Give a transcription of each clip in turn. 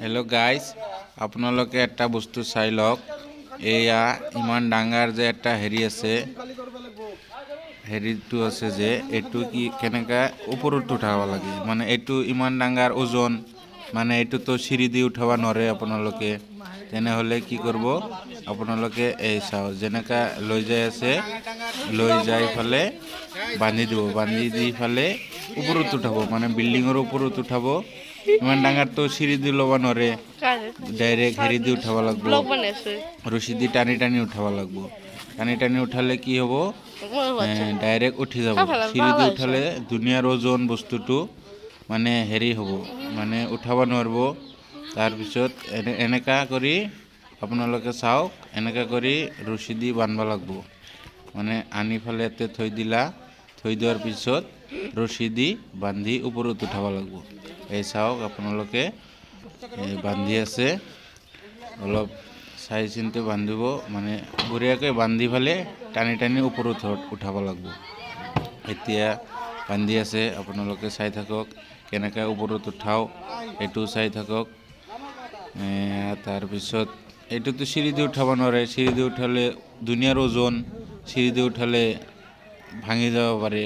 Hello' guys আপোনালোকে এটা বস্তু চাই লওক। এয়া ইমান ডাঙৰ যে এটা হেৰি আছে। হেৰিটো আছে যে, এইটো কি কেনেকৈ ওপৰত উঠাব লাগে? মানে এইটো ইমান ডাঙৰ ওজন মানে এইটোতো চিৰি দি উঠাব নোৱাৰে আপোনালোকে। তেনেহ'লে কি কৰিব আপোনালোকে এই চাওক যেনেকৈ লৈ যাই আছে লৈ যাই ফালে বান্ধি দিব। বান্ধি দি ফালে ওপৰত উঠাব মানে বিল্ডিঙৰ ওপৰত উঠাব। ইমান ডাঙৰটো চিৰি দি ল'ব নোৱাৰে ডাইৰেক্ট হেৰি দি উঠাব লাগিব। ৰছী দি টানি টানি উঠাব লাগিব। টানি টানি উঠালে কি হ'ব? ডাইৰেক্ট উঠি যাব। চিৰি দি উঠালে ধুনীয়াৰ ওজন বস্তুটো মানে হেৰি হ'ব মানে উঠাব নোৱাৰিব। তাৰপিছত এনে, এনেকা কৰি আপোনালোকে চাওক, এনেকা কৰি ৰছী দি বান্ধিব লাগিব। মানে আনি ফালে ইয়াতে থৈ দিলা, থৈ দিয়াৰ পিছত ৰছী দি বান্ধি ওপৰত উঠাব লাগিব। এই চাওক আপোনালোকে বান্ধি আছে। অলপ চাই চিন্তি বান্ধিব মানে বঢ়িয়াকৈ বান্ধি ফালে টানি টানি ওপৰত উঠাব লাগিব। এতিয়া বান্ধি আছে, আপোনালোকে চাই থাকক। কেনেকৈ ওপৰত উঠাও, এইটো চাই থাকক। তাৰপিছত এইটোতো চিৰি দি উঠাব নোৱাৰে, চিৰি দি উঠালে ধুনীয়াৰ ওজন, চিৰি দি উঠালে ভাঙি যাব পাৰে,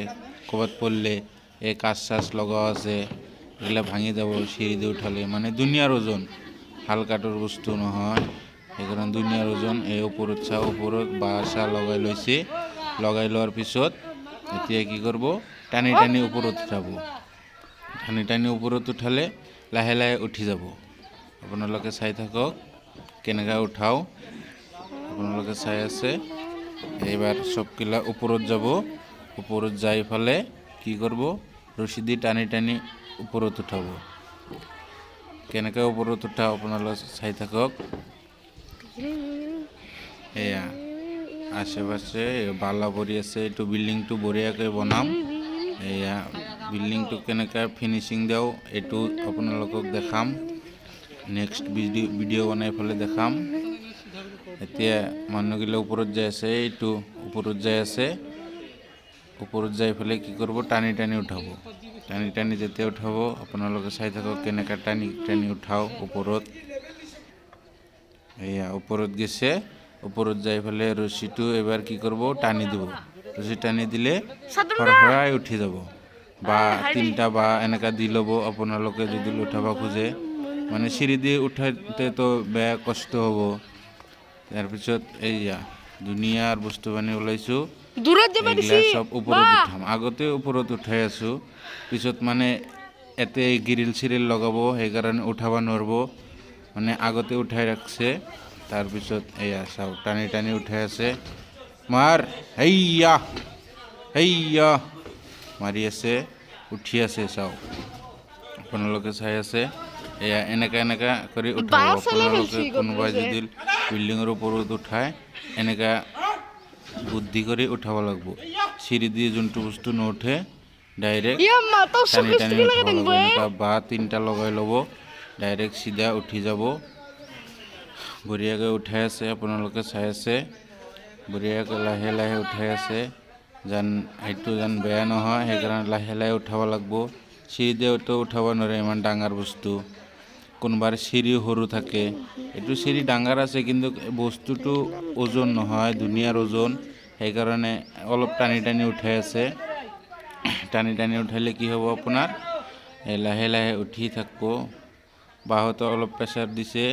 ক'ৰবাত পৰিলে এই কাচ চাচ লগাও আছে এইবিলাক ভাঙি যাব, চিৰি দি উঠালে মানে ধুনীয়াৰ ওজন হাল কাঠৰ বস্তু নহয়। সেইকাৰণে ধুনীয়াৰ ওজন এই ওপৰত চাহ ওপৰত বাঁহ চাহ লগাই লৈছে। লগাই লোৱাৰ পিছত এতিয়া কি কৰিব, টানি টানি ওপৰত উঠাব। টানি টানি ওপৰত উঠালে লাহে লাহে উঠি যাব। আপোনালোকে চাই থাকক কেনেকৈ উঠাও। আপোনালোকে চাই আছে। এইবাৰ চববিলাক ওপৰত যাব। ওপৰত যাই ফালে কি কৰিব? ৰছী দি টানি টানি ওপৰত উঠাব। কেনেকৈ ওপৰত উঠাও আপোনালোকে চাই থাকক। এয়া আশে পাশে বালা পৰি আছে, এইটো বিল্ডিংটো বঢ়িয়াকৈ বনাম। এয়া বিল্ডিংটো কেনেকৈ ফিনিচিং দিওঁ এইটো আপোনালোকক দেখাম। নেক্সট ভিডিঅ' ভিডিঅ' বনাই পেলাই দেখাম। এতিয়া মানুহগিলা ওপৰত যাই আছে এইটো ওপৰত যাই আছে। ওপৰত যাই পেলাই কি কৰিব টানি টানি উঠাব। টানি টানি যেতিয়া উঠাব আপোনালোকে চাই থাকক কেনেকৈ টানি টানি উঠাও ওপৰত। এয়া ওপৰত গৈছে। ওপৰত যাই পেলাই ৰছীটো এবাৰ কি কৰিব টানি দিব। ৰছী টানি দিলে সৰসৰাই উঠি যাব। বা তিনিটা বা এনেকা দি ল'ব আপোনালোকে যদি উঠাব খোজে। মানে চিৰি দি উঠাইতেতো বেয়া কষ্ট হ'ব। তাৰপিছত এইয়া ধুনীয়াৰ বস্তু বানি ওলাইছোঁ। চব ওপৰত উঠাম। আগতে ওপৰত উঠাই আছোঁ। পিছত মানে ইয়াতে গিৰিল চিৰিল লগাব সেইকাৰণে উঠাব নোৱাৰিব। মানে আগতে উঠাই ৰাখছে। তাৰপিছত এয়া চাওক টানি টানি উঠাই আছে। মাৰ হেইয়া! হেইয়া! মাৰি আছে উঠি আছে চাওক। আপোনালোকে চাই আছে। এয়া এনেকা এনেকা কৰি উঠাব। আপোনালোকে কোনোবাই যদি বিল্ডিঙৰ ওপৰত উঠায় এনেকা বুদ্ধি কৰি উঠাব লাগিব। চিৰি দি যোনটো বস্তু নুঠে ডাইৰেক্ট টানি টানি উঠাব লাগিব। এনেকুৱা বাঁহ তিনিটা লগাই ল'ব ডাইৰেক্ট চিধা উঠি যাব। বঢ়িয়াকৈ উঠাই আছে আপোনালোকে চাই আছে। বঢ়িয়াকৈ লাহে লাহে উঠাই আছে। যেন সেইটো যেন বেয়া নহয়, সেইকাৰণে লাহে লাহে উঠাব লাগিব। চিৰি দিওঁতো উঠাব নোৱাৰে, ইমান ডাঙৰ বস্তু। কোনোবাৰ চিৰি সৰু থাকে। এইটো চিৰি ডাঙৰ আছে, কিন্তু বস্তুটো ওজন নহয় ধুনীয়াৰ ওজন। সেইকাৰণে অলপ টানি টানি উঠাই আছে। টানি টানি উঠালে কি হ'ব আপোনাৰ? লাহে লাহে উঠি থাকিব। বাহঁতো অলপ প্ৰেছাৰ দিছে,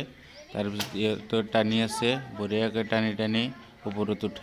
তাৰপিছত ইহঁতো টানি আছে, বঢ়িয়াকৈ টানি টানি ওপৰত উঠাই